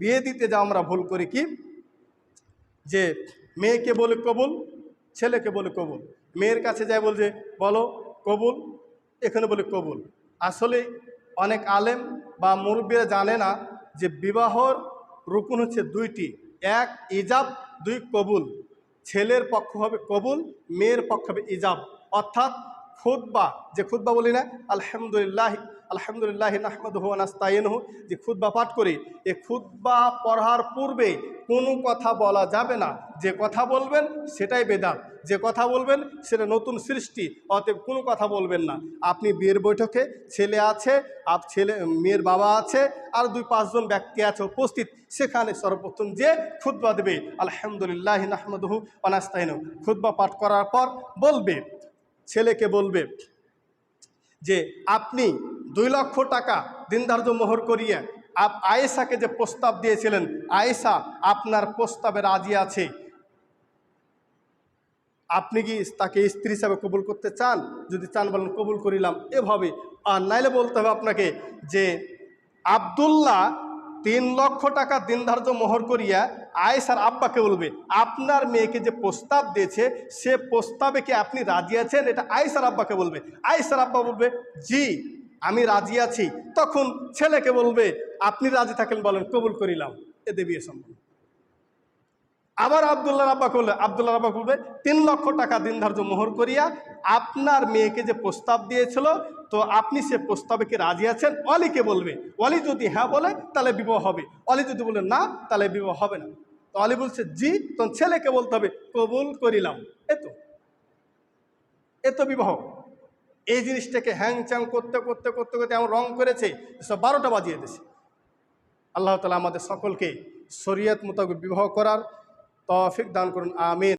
বিয়ে দিতে যা আমরা ভুল করি কি? যে মেয়েকে বলে কবুল, ছেলেকে বলে কবুল। মেয়ের কাছে যায় বলছে, বলো, কবুল, এখানে বলে কবুল। আসলে অনেক আলেম বা মুরব্বীরা জানে না যে বিবাহর রুকুন হচ্ছে দুইটি। এক, ইজাব, দুই, কবুল। ছেলের পক্ষ হবে কবুল, মেয়ের পক্ষ হবে ইজাব। অর্থাৎ খুদ্া যে খুদ্া বলি না, আলহামদুলিল্লাহ আলহামদুলিল্লাহ নাহমদহু নাস্তাইনহু যে খুদ্া পাঠ করি, এ খুদ্া পড়ার পূর্বে কোনো কথা বলা যাবে না। যে কথা বলবেন সেটাই বেদাত, যে কথা বলবেন সেটা নতুন সৃষ্টি, অতএব কোনো কথা বলবেন না। আপনি বিয়ের বৈঠকে ছেলে আছে, আপ ছেলে, মেয়ের বাবা আছে, আর দুই পাঁচজন ব্যক্তি আছে উপস্থিত, সেখানে সর্বপ্রথম যে খুদ্া দেবে, আলহামদুলিল্লাহ নাহমদহু অনাস্তাইনহু খুদ্া পাঠ করার পর বলবে। ছেলেকে বলবে যে, আপনি দুই লক্ষ টাকা দিনধার্য মোহর করিয়ে আপ আয়েশাকে যে প্রস্তাব দিয়েছিলেন, আয়েশা আপনার প্রস্তাবে রাজি আছে। আপনি কি তাকে স্ত্রী হিসাবে কবুল করতে চান? যদি চান বলেন কবুল করিলাম। এভাবে, আর নাইলে বলতে হবে আপনাকে যে, আবদুল্লাহ তিন লক্ষ টাকা দিনধার্য মোহর করিয়া আয়েসার আব্বাকে বলবে, আপনার মেয়েকে যে প্রস্তাব দিয়েছে, সে প্রস্তাবে কি আপনি রাজি আছেন? এটা আয়েসার আব্বাকে বলবে। আয়েসার আব্বা বলবে, জি, আমি রাজি আছি। তখন ছেলেকে বলবে, আপনি রাজি থাকেন বলেন, কবুল করিলাম। এ দেবী সম্ভব আবার আবদুল্লাহ রাব্বা করলে আবদুল্লাহ রাব্বা করবে তিন লক্ষ টাকা দিন ধার্য মোহর করিয়া আপনার মেয়েকে যে প্রস্তাব দিয়েছিল, তো আপনি সে প্রস্তাবে কি রাজি আছেন? অলিকে বলবে। অলি যদি হ্যাঁ বলে, তাহলে বিবাহ হবে। অলি যদি বলে না, তাহলে বিবাহ হবে না। তো অলি বলছে, জি, তখন ছেলেকে বলতে হবে, কবুল করিলাম। এত এত বিবাহ। এই জিনিসটাকে হ্যাং চ্যাং করতে করতে করতে করতে এমন রং করেছে সব বারোটা বাজিয়ে দিয়েছে। আল্লাহ তালা আমাদের সকলকে শরীয়ত মোতাবেক বিবাহ করার তৌফিক দান করুন আমিন।